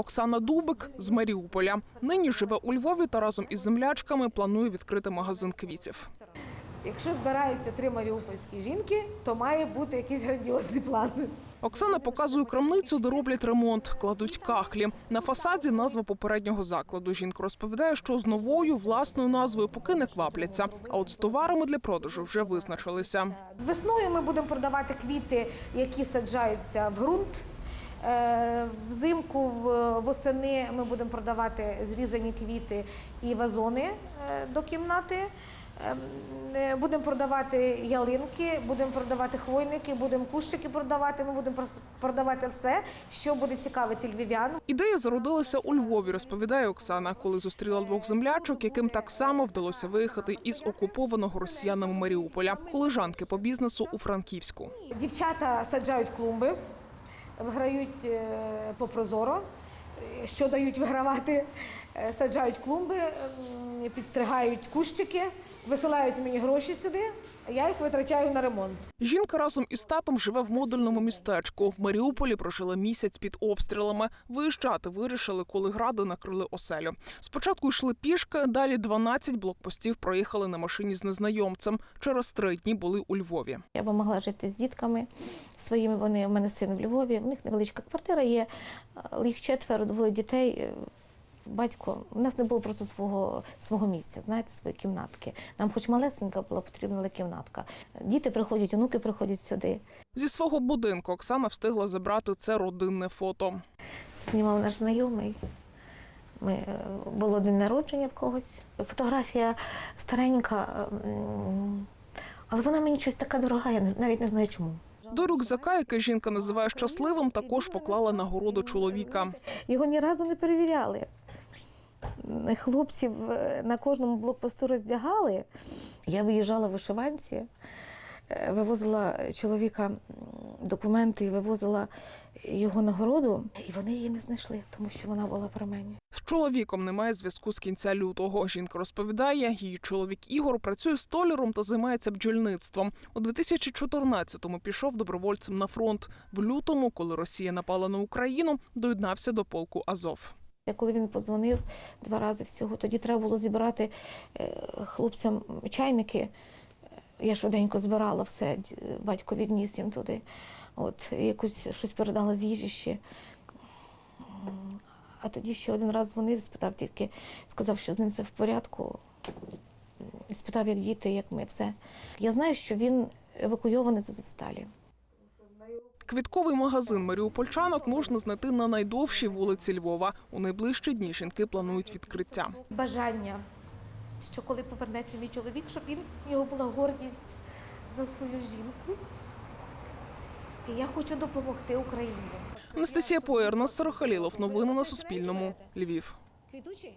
Оксана Дубик з Маріуполя. Нині живе у Львові та разом із землячками планує відкрити магазин квітів. Якщо збираються три маріупольські жінки, то має бути якийсь грандіозний план. Оксана показує крамницю, де роблять ремонт, кладуть кахлі. На фасаді назва попереднього закладу. Жінка розповідає, що з новою власною назвою поки не квапляться. А от з товарами для продажу вже визначилися. Весною ми будемо продавати квіти, які саджаються в ґрунт. Е, Взимку восени ми будемо продавати зрізані квіти і вазони е, до кімнати. Ем, е, Будемо продавати ялинки, будемо продавати хвойники, будемо кущики продавати. Ми будемо продавати все, що буде цікавити львів'ян. Ідея зародилася у Львові, розповідає Оксана, коли зустріла двох землячок, яким так само вдалося виїхати із окупованого росіянами Маріуполя, колежанки по бізнесу у Франківську. Дівчата саджають клумби, виграють е, по прозоро. Е, Що дають вигравати? Е, Саджають клумби, підстригають кущики, висилають мені гроші сюди. Я їх витрачаю на ремонт. Жінка разом із татом живе в модульному містечку. В Маріуполі прожила місяць під обстрілами. Виїжджати вирішили, коли гради накрили оселю. Спочатку йшли пішки, далі 12 блокпостів проїхали на машині з незнайомцем. Через три дні були у Львові. Я би могла жити з дітками своїми. Вони в мене син в Львові. В них невеличка квартира є. Їх четверо, двоє дітей. Е, Батько, у нас не було просто свого, свого місця, знаєте, своєї кімнатки. Нам хоч малесенька була потрібна але кімнатка. Діти приходять, онуки приходять сюди. Зі свого будинку Оксана встигла забрати це родинне фото. Знімав наш знайомий. Ми, е, було день народження в когось. Фотографія старенька, але вона мені щось така дорога, я навіть не знаю чому. До рюкзака, який жінка називає щасливим, також поклала нагороду чоловіка. Його ні разу не перевіряли. Хлопців е, на кожному блокпосту роздягали. Я виїжджала в вишиванці, е, вивозила чоловіка документи, і вивозила його нагороду, і вони її не знайшли, тому що вона була при мені. З чоловіком немає зв'язку з кінця лютого. Жінка розповідає, її чоловік Ігор працює столяром та займається бджільництвом. У 2014-му пішов добровольцем на фронт. В лютому, коли Росія напала на Україну, доєднався до полку Азов. Коли він подзвонив два рази всього, тоді треба було зібрати е, хлопцям чайники. Я швиденько збирала все, батько відніс їм туди. От, якусь щось передала з їжі ще. А тоді ще один раз дзвонив, спитав тільки, сказав, що з ним все в порядку. Спитав, як діти, як ми, все. Я знаю, що він евакуйований з Азовсталі. Квітковий магазин маріупольчанок можна знайти на найдовшій вулиці Львова. У найближчі дні жінки планують відкриття. Бажання, що коли повернеться мій чоловік, щоб він його була гордість за свою жінку. І я хочу допомогти Україні. Анастасія Поєрна Сарохалілов. Новини на Суспільному. Львів. Квітучий?